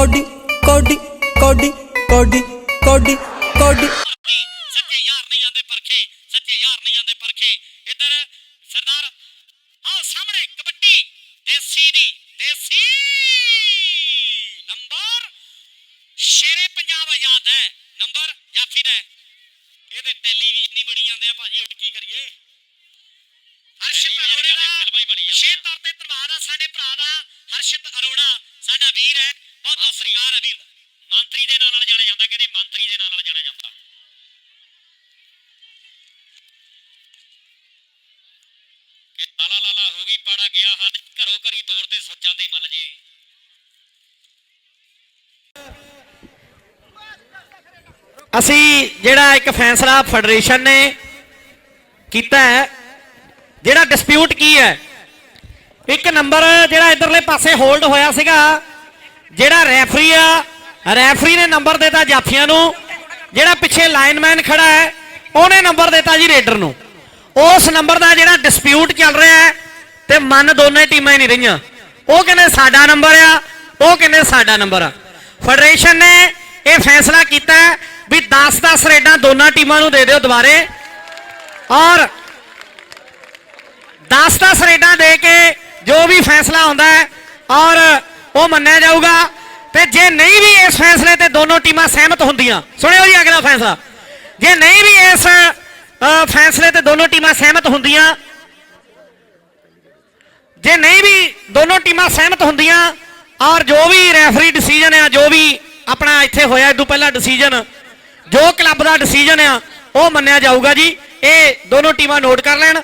Cody ਕੋਡੀ ਕੋਡੀ ਕੋਡੀ ਕੋਡੀ ਕੋਡੀ। ਸੱਚੇ ਯਾਰ ਨਹੀਂ ਜਾਂਦੇ ਪਰਖੇ ਸੱਚੇ ਯਾਰ ਨਹੀਂ ਜਾਂਦੇ ਪਰਖੇ। ਇੱਧਰ ਸਰਦਾਰ ਆਓ ਸਾਹਮਣੇ ਕਬੱਡੀ ਦੇਸੀ ਦੀ ਦੇਸੀ। ਨੰਬਰ ਸ਼ੇਰੇ ਪੰਜਾਬ ਆਜ਼ਾਦ ਹੈ। ਨੰਬਰ ਜਾਫੀ ਦਾ। ਇਹਦੇ ਟੈਲੀਵਿਜ਼ਨ ਹੀ ਬਣੀ ਜਾਂਦੇ ਆ ਭਾਜੀ ਹੁਣ ਕੀ ਕਰੀਏ? ਅਰੋੜਾ ਕਹਿੰਦੇ ਦਾ ਫਿਲਮਾਂ ਹੀ ਬਣੀ ਜਾਂਦੀਆਂ। ਵਿਸ਼ੇਸ਼ ਤੌਰ ਤੇ ਧੰਨਵਾਦ ਆ ਸਾਡੇ ਭਰਾ ਦਾ ਹਰਸ਼ਿਤ ਅਰੋੜਾ ਸਾਡਾ ਵੀਰ ਹੈ। ਬਹੁਤ ਬਹੁਤ। ਸਤਿਕਾਰ ਹੈ ਵੀਰ ਦਾ। ਮੰਤਰੀ ਦੇ ਨਾਂ ਨਾਲ ਜਾਣਿਆ ਜਾਂਦਾ ਕਹਿੰਦੇ ਮੰਤਰੀ ਦੇ ਨਾਂ ਨਾਲ ਜਾਣਿਆ ਜਾਂਦਾ। ਕਿ ਲਾਲਾ ਲਾਲਾ ਹੋ ਗਈ ਪਾੜਾ ਗਿਆ ਹੱਦ ਘਰੋਂ ਘਰੀ ਤੋੜ ਤੇ ਸੋਚਾਂ ਤੇ ਮੱਲ ਜੀ। ਅਸੀਂ ਜਿਹੜਾ ਇੱਕ ਫੈਸਲਾ ਫੈਡਰੇਸ਼ਨ ਨੇ ਕੀਤਾ ਹੈ ਜਿਹੜਾ ਡਿਸਪਿਊਟ ਕੀ ਹੈ ਇੱਕ ਨੰਬਰ ਜਿਹੜਾ ਇਧਰਲੇ ਪਾਸੇ ਹੋਲਡ ਹੋਇਆ ਸੀਗਾ, ਜਿਹੜਾ ਰੈਫਰੀ ਆ, ਰੈਫਰੀ ਨੇ ਨੰਬਰ ਦਿੱਤਾ ਜਾਫੀਆਂ ਨੂੰ। ਜਿਹੜਾ ਪਿੱਛੇ ਲਾਈਨਮੈਨ ਖੜਾ ਹੈ, ਉਹਨੇ ਨੰਬਰ ਦਿੱਤਾ ਜੀ ਰੇਡਰ ਨੂੰ। ਉਸ ਨੰਬਰ ਦਾ ਜਿਹੜਾ ਡਿਸਪਿਊਟ ਚੱਲ ਰਿਹਾ ਹੈ, ਤੇ ਮਨ ਦੋਨੇ ਟੀਮਾਂ ਹੀ ਨਹੀਂ ਰਹੀਆਂ। ਉਹ ਕਹਿੰਦੇ ਸਾਡਾ ਨੰਬਰ ਆ, ਉਹ ਕਹਿੰਦੇ ਸਾਡਾ ਨੰਬਰ ਆ। ਫੈਡਰੇਸ਼ਨ ਨੇ ਇਹ ਫੈਸਲਾ ਕੀਤਾ ਵੀ 10-10 ਰੇਡਾਂ ਦੋਨਾਂ ਟੀਮਾਂ ਨੂੰ ਦੇ ਦਿਓ ਦੁਬਾਰੇ। ਔਰ 10-10 ਰੇਡਾਂ ਦੇ ਕੇ ਜੋ ਵੀ ਫੈਸਲਾ ਹੁੰਦਾ ਹੈ, ਔਰ ਉਹ ਮੰਨਿਆ ਜਾਊਗਾ। ਤੇ ਜੇ ਨਹੀਂ ਵੀ ਇਸ ਫੈਸਲੇ ਤੇ ਦੋਨੋਂ ਟੀਮਾਂ ਸਹਿਮਤ ਹੁੰਦੀਆਂ, ਸੁਣਿਓ ਜੀ ਅਗਲਾ ਫੈਸਲਾ। ਜੇ ਨਹੀਂ ਵੀ ਇਸ ਫੈਸਲੇ ਤੇ ਦੋਨੋਂ ਟੀਮਾਂ ਸਹਿਮਤ ਹੁੰਦੀਆਂ, ਜੇ ਨਹੀਂ ਵੀ ਦੋਨੋਂ ਟੀਮਾਂ ਸਹਿਮਤ ਹੁੰਦੀਆਂ, ਔਰ ਜੋ ਵੀ ਰੈਫਰੀ ਡਿਸੀਜਨ ਆ, ਜੋ ਵੀ ਆਪਣਾ ਇੱਥੇ ਹੋਇਆ ਇਦੋਂ ਪਹਿਲਾਂ ਡਿਸੀਜਨ ਜੋ ਕਲੱਬ ਦਾ ਡਿਸੀਜਨ ਆ, ਉਹ ਮੰਨਿਆ ਜਾਊਗਾ ਜੀ। ਇਹ ਦੋਨੋਂ ਟੀਮਾਂ ਨੋਟ ਕਰ ਲੈਣ।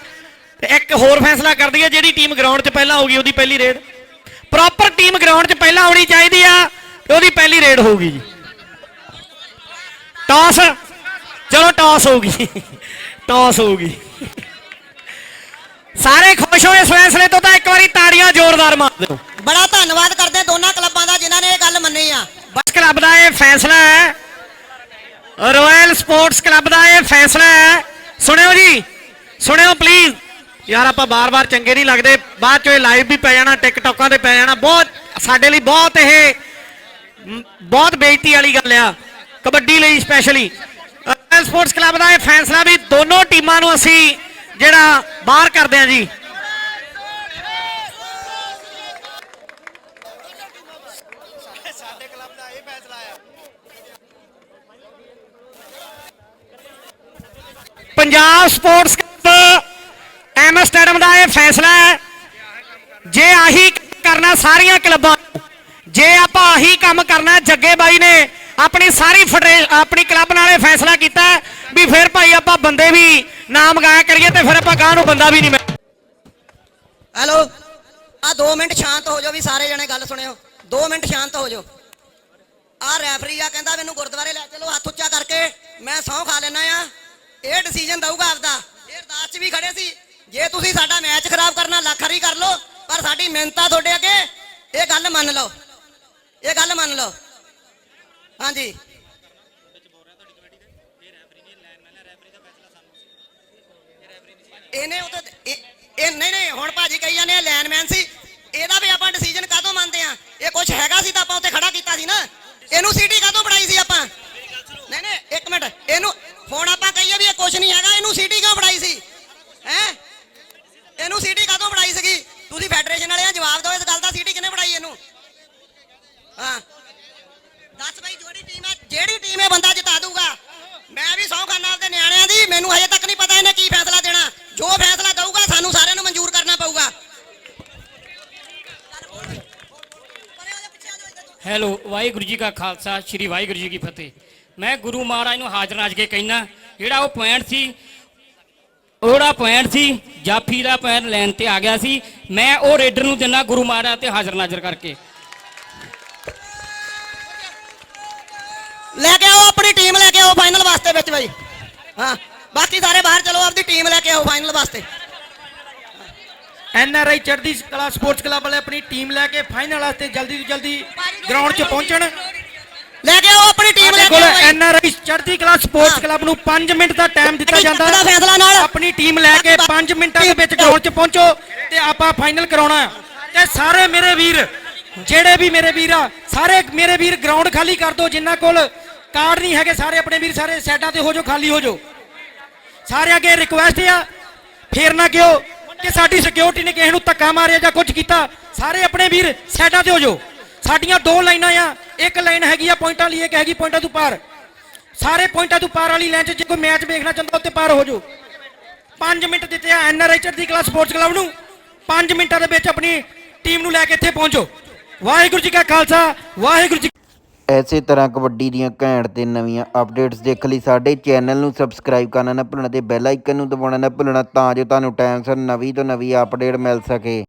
ਤੇ ਇੱਕ ਹੋਰ ਫੈਸਲਾ ਕਰ ਦਈਏ ਜਿਹੜੀ ਟੀਮ ਗਰਾਊਂਡ 'ਚ ਪਹਿਲਾਂ ਹੋਊਗੀ ਉਹਦੀ ਪਹਿਲੀ ਰੇਡ ਪ੍ਰੋਪਰ ਟੀਮ ਗਰਾਊਂਡ 'ਚ ਪਹਿਲਾਂ ਆਉਣੀ ਚਾਹੀਦੀ ਆ ਤੇ ਉਹਦੀ ਪਹਿਲੀ ਰੇਡ ਹੋਊਗੀ ਜੀ। ਟਾਸ ਚਲੋ ਟਾਸ ਹੋਊਗੀ। ਟਾਸ ਹੋਊਗੀ। ਸਾਰੇ ਖੁਸ਼ ਹੋਏ ਇਸ ਫੈਸਲੇ ਤੋਂ ਤਾਂ ਇੱਕ ਵਾਰੀ ਤਾੜੀਆਂ ਜ਼ੋਰਦਾਰ ਮਾਰ ਦਿਓ। ਬੜਾ ਧੰਨਵਾਦ ਕਰਦੇ ਦੋਨਾਂ ਕਲੱਬਾਂ ਦਾ ਜਿਨ੍ਹਾਂ ਨੇ ਇਹ ਗੱਲ ਮੰਨੀ ਆ। ਬਸ ਕਲੱਬ ਦਾ ਇਹ ਫੈਸਲਾ ਹੈ। ਰਾਇਲ ਸਪੋਰਟਸ ਕਲੱਬ ਦਾ ਇਹ ਫੈਸਲਾ ਹੈ। ਸੁਣਿਓ ਜੀ। ਸੁਣਿਓ ਪਲੀਜ਼ ਯਾਰ ਆਪਾਂ ਬਾਰ-ਬਾਰ ਚੰਗੇ ਨਹੀਂ ਲੱਗਦੇ ਬਾਅਦ ਚੋਂ ਇਹ ਲਾਈਵ ਵੀ ਪੈ ਜਾਣਾ ਟਿਕਟੌਕਾਂ ਤੇ ਪੈ ਜਾਣਾ ਬਹੁਤ ਸਾਡੇ ਲਈ ਬਹੁਤ ਇਹ ਮ, ਬਹੁਤ ਬੇਇੱਜ਼ਤੀ ਵਾਲੀ ਗੱਲ ਆ ਕਬੱਡੀ ਲਈ ਸਪੈਸ਼ਲੀ ਰਾਇਲ ਸਪੋਰਟਸ ਕਲੱਬ ਦਾ ਇਹ ਫੈਸਲਾ ਵੀ ਦੋਨੋਂ ਟੀਮਾਂ ਨੂੰ ਅਸੀਂ ਜਿਹੜਾ ਬਾਹਰ ਕਰਦੇ ਹਾਂ ਜੀ ਪੰਜਾਬ ਸਪੋਰਟਸ ਕਲੱਬ ਮੈਡਮ ਦਾ ਇਹ ਫੈਸਲਾ ਹੈ। ਜੇ ਆਹੀ ਕਰਨਾ ਸਾਰੀਆਂ ਕਲੱਬਾਂ ਜੇ ਆਪਾਂ ਆਹੀ ਕੰਮ ਕਰਨਾ ਜੱਗੇ ਬਾਈ ਨੇ ਆਪਣੀ ਸਾਰੀ ਆਪਣੀ ਕਲੱਬ ਨਾਲ ਇਹ ਫੈਸਲਾ ਕੀਤਾ ਹੈ ਵੀ ਫਿਰ ਭਾਈ ਆਪਾਂ ਬੰਦੇ ਵੀ ਨਾਮ ਗਾਇਆ ਕਰੀਏ ਤੇ ਫਿਰ ਆਪਾਂ ਗਾਂ ਨੂੰ ਬੰਦਾ ਵੀ ਨਹੀਂ ਹੈਲੋ ਆ 2 ਮਿੰਟ ਸ਼ਾਂਤ ਹੋ ਜਾਓ ਵੀ ਸਾਰੇ ਜਣੇ ਗੱਲ ਸੁਣਿਓ। 2 ਮਿੰਟ ਸ਼ਾਂਤ ਹੋ ਜਾਓ। ਆ ਰੈਫਰੀ ਆ, ਕਹਿੰਦਾ ਮੈਨੂੰ ਗੁਰਦੁਆਰੇ ਲੈ ਚਲੋ, ਹੱਥ ਉੱਚਾ ਕਰਕੇ ਮੈਂ ਸਹੁੰ ਖਾ ਲੈਣਾ ਆ। ਇਹ ਡਿਸੀਜਨ ਦਊਗਾ ਆਪਦਾ ਇਹ ਅਰਦਾਸ 'ਚ ਵੀ ਖੜੇ ਸੀ ਜੇ ਤੁਸੀਂ ਸਾਡਾ ਮੈਚ ਖਰਾਬ ਕਰਨਾ, ਲੱਖ ਹਰੀ ਕਰ ਲਓ, ਪਰ ਸਾਡੀ ਮਿਹਨਤਾਂ ਤੁਹਾਡੇ ਅੱਗੇ, ਇਹ ਗੱਲ ਮੰਨ ਲਓ। ਇਹ ਗੱਲ ਮੰਨ ਲਓ। ਹਾਂਜੀ। ਇਹਨੇ ਉਹ ਇਹ ਨਹੀਂ ਨਹੀਂ, ਹੁਣ ਭਾਜੀ ਕਹੀ ਜਾਂਦੇ ਆ ਲੈਨਮੈਨ ਸੀ। ਇਹਦਾ ਵੀ ਆਪਾਂ ਡਿਸੀਜਨ ਕਾਹਤੋਂ ਮੰਨਦੇ ਆ? ਇਹ ਕੁਝ ਹੈਗਾ ਸੀ ਤਾਂ ਆਪਾਂ ਉੱਥੇ ਖੜਾ ਕੀਤਾ ਸੀ ਨਾ। ਇਹਨੂੰ ਸੀਟੀ ਕਾਹਤੋਂ ਬਣਾਈ ਸੀ ਆਪਾਂ? ਨਹੀਂ ਨਹੀਂ, ਇੱਕ ਮਿੰਟ। ਇਹਨੂੰ, ਹੁਣ ਆਪਾਂ ਕਹੀਏ ਵੀ ਇਹ ਕੁਝ ਨਹੀਂ ਹੈਗਾ ਇਹਨੂੰ ਸੀਟੀ ਕਿਉਂ ਬਣਾਈ ਸੀ ਹੈ ਇਹਨੂੰ ਸੀਟੀ ਕਾਹਤੋਂ ਬਣਾਈ ਸੀਗੀ? ਤੁਸੀਂ ਫੈਡਰੇਸ਼ਨ ਵਾਲਿਆਂ ਜਵਾਬ ਦਿਓ, ਇਸ ਗੱਲ ਦਾ ਸੀਟੀ ਕਿਹਨੇ ਬਣਾਈ ਇਹਨੂੰ? ਹਾਂ। ਦੱਸ ਬਈ, ਜਿਹੜੀ ਟੀਮ ਹੈ, ਜਿਹੜੀ ਟੀਮ ਇਹ ਬੰਦਾ ਜਿਤਾ ਦੂਗਾ, ਮੈਂ ਵੀ ਸੌ ਖਾਨਾ ਆਪਦੇ ਨਿਆਣਿਆਂ ਦੀ, ਮੈਨੂੰ ਹਜੇ ਤੱਕ ਨਹੀਂ ਪਤਾ ਇਹਨੇ ਕੀ ਫੈਸਲਾ ਦੇਣਾ। ਜੋ ਫੈਸਲਾ ਦਊਗਾ, ਸਾਨੂੰ ਸਾਰਿਆਂ ਨੂੰ ਮਨਜ਼ੂਰ ਕਰਨਾ ਪਊਗਾ। ਹੈਲੋ, ਵਾਹਿਗੁਰੂ ਜੀ ਕਾ ਖਾਲਸਾ, ਸ੍ਰੀ ਵਾਹਿਗੁਰੂ ਜੀ ਕੀ ਫਤਿਹ। ਮੈਂ ਗੁਰੂ ਮਹਾਰਾਜ ਨੂੰ ਹਾਜ਼ਰ ਨਾਜ ਕੇ ਕਹਿਣਾ ਜਿਹੜਾ ਉਹ ਪੁਆਇੰਟ ਸੀ ਉਹੜਾ ਪੁਆਇੰਟ ਸੀ ਜਾਫੀ ਦਾ ਪੁਆਇੰਟ ਲੈਣ ਤੇ ਆ ਗਿਆ ਸੀ। ਮੈਂ ਉਹ ਰੇਡਰ ਨੂੰ ਦਿਨਾ ਗੁਰੂ ਮਹਾਰਾਜ ਤੇ ਹਾਜ਼ਰ ਨਾਜ਼ਰ ਕਰਕੇ। ਲੈ ਕੇ ਆਓ ਆਪਣੀ ਟੀਮ ਲੈ ਕੇ ਆਓ ਫਾਈਨਲ ਵਾਸਤੇ ਵਿੱਚ ਬਈ। ਹਾਂ ਬਾਕੀ ਸਾਰੇ ਬਾਹਰ ਚਲੋ ਆਪਦੀ ਟੀਮ ਲੈ ਕੇ ਆਓ ਫਾਈਨਲ ਵਾਸਤੇ। ਐਨ ਆਰ ਆਈ ਚੜ੍ਹਦੀ ਕਲਾ ਸਪੋਰਟਸ ਕਲੱਬ ਵਾਲੇ ਆਪਣੀ ਟੀਮ ਲੈ ਕੇ ਫਾਈਨਲ ਵਾਸਤੇ ਜਲਦੀ ਤੋਂ ਜਲਦੀ ਗਰਾਊਂਡ 'ਚ ਪਹੁੰਚਣ। ਲੈ ਕੇ ਆਓ ਆਪਣੀ ਟੀਮ ਲੈ ਕੇ ਕੋਲ ਆਓ ਬਈ। ਐਨ ਆਰ ਆਈ ਚੜ੍ਹਦੀ ਕਲਾ ਸਪੋਰਟਸ ਹਾਂ। ਕਲੱਬ ਨੂੰ 5 ਮਿੰਟ ਦਾ ਟਾਈਮ ਦਿੱਤਾ ਜਾਂਦਾ ਚੱਕ ਦਾ ਫੈਸਲਾ ਨਾਲ। ਆਪਣੀ ਟੀਮ ਲੈ ਕੇ 5 ਮਿੰਟਾਂ ਦੇ ਵਿੱਚ ਗਰਾਊਂਡ 'ਚ ਪਹੁੰਚੋ ਤੇ ਆਪਾਂ ਫਾਈਨਲ ਕਰਾਉਣਾ ਹੈ। ਤੇ ਸਾਰੇ ਮੇਰੇ ਵੀਰ ਜਿਹੜੇ ਵੀ ਮੇਰੇ ਵੀਰ ਆ ਸਾਰੇ ਮੇਰੇ ਵੀਰ ਗਰਾਊਂਡ ਖਾਲੀ ਕਰ ਦਿਓ ਜਿਨ੍ਹਾਂ ਕੋਲ ਕਾਰਡ ਨਹੀਂ ਹੈਗੇ ਸਾਰੇ ਆਪਣੇ ਵੀਰ ਸਾਰੇ ਸਾਈਡਾਂ ਤੇ ਹੋ ਜਾਓ ਖਾਲੀ ਹੋ ਜਾਓ ਸਾਰੇ ਅੱਗੇ ਰਿਕੁਐਸਟ ਆ ਫੇਰ ਨਾ ਕਿਉ ਕਿ ਸਾਡੀ ਸਿਕਿਉਰਿਟੀ ਨੇ ਕਿਸੇ ਨੂੰ ਧੱਕਾ ਮਾਰਿਆ ਜਾਂ ਕੁਝ ਕੀਤਾ ਸਾਰੇ ਆਪਣੇ ਵੀਰ ਸਾਈਡਾਂ ਤੇ ਹੋ ਜਾਓ ਸਾਡੀਆਂ ਦੋ ਲਾਈਨਾਂ ਆ ਇੱਕ ਲਾਈਨ ਹੈਗੀ ਆ, ਪੁਆਇੰਟਾਂ ਲਈ ਇੱਕ ਹੈਗੀ, ਪੁਆਇੰਟਾਂ ਤੋਂ ਪਾਰ। ਸਾਰੇ ਪੁਆਇੰਟਾਂ ਤੋਂ ਪਾਰ ਵਾਲੀ ਲਾਈਨ 'ਚ ਜੇ ਕੋਈ ਮੈਚ ਵੇਖਣਾ ਚਾਹੁੰਦਾ ਉੱਤੇ ਪਾਰ ਹੋ ਜਾਓ। 5 ਮਿੰਟ ਦਿੱਤੇ ਆ ਐਨਆਰਆਈ ਚੜ੍ਹਦੀ ਕਲਾ ਸਪੋਰਟਸ ਕਲੱਬ ਨੂੰ। 5 ਮਿੰਟਾਂ ਦੇ ਵਿੱਚ ਆਪਣੀ ਟੀਮ ਨੂੰ ਲੈ ਕੇ ਇੱਥੇ ਪਹੁੰਚੋ। ਵਾਹਿਗੁਰੂ ਜੀ ਕਾ ਖਾਲਸਾ, ਵਾਹਿਗੁਰੂ ਜੀ ਐਸੇ ਤਰ੍ਹਾਂ ਕਬੱਡੀ ਦੀਆਂ ਘੈਂਟ ਤੇ ਨਵੀਆਂ ਅਪਡੇਟਸ ਦੇਖਣ ਲਈ ਸਾਡੇ ਚੈਨਲ ਨੂੰ ਸਬਸਕ੍ਰਾਈਬ ਕਰਨਾ ਨਾ ਭੁੱਲਣਾ ਤੇ ਬੈਲ ਆਈਕਨ ਨੂੰ ਦਬਾਉਣਾ ਨਾ ਭੁੱਲਣਾ ਤਾਂ ਜੋ ਤੁਹਾਨੂੰ ਟਾਈਮ ਸਿਰ ਨਵੀਂ ਤੋਂ ਨਵੀਂ ਅਪਡੇਟ ਮਿਲ ਸਕੇ।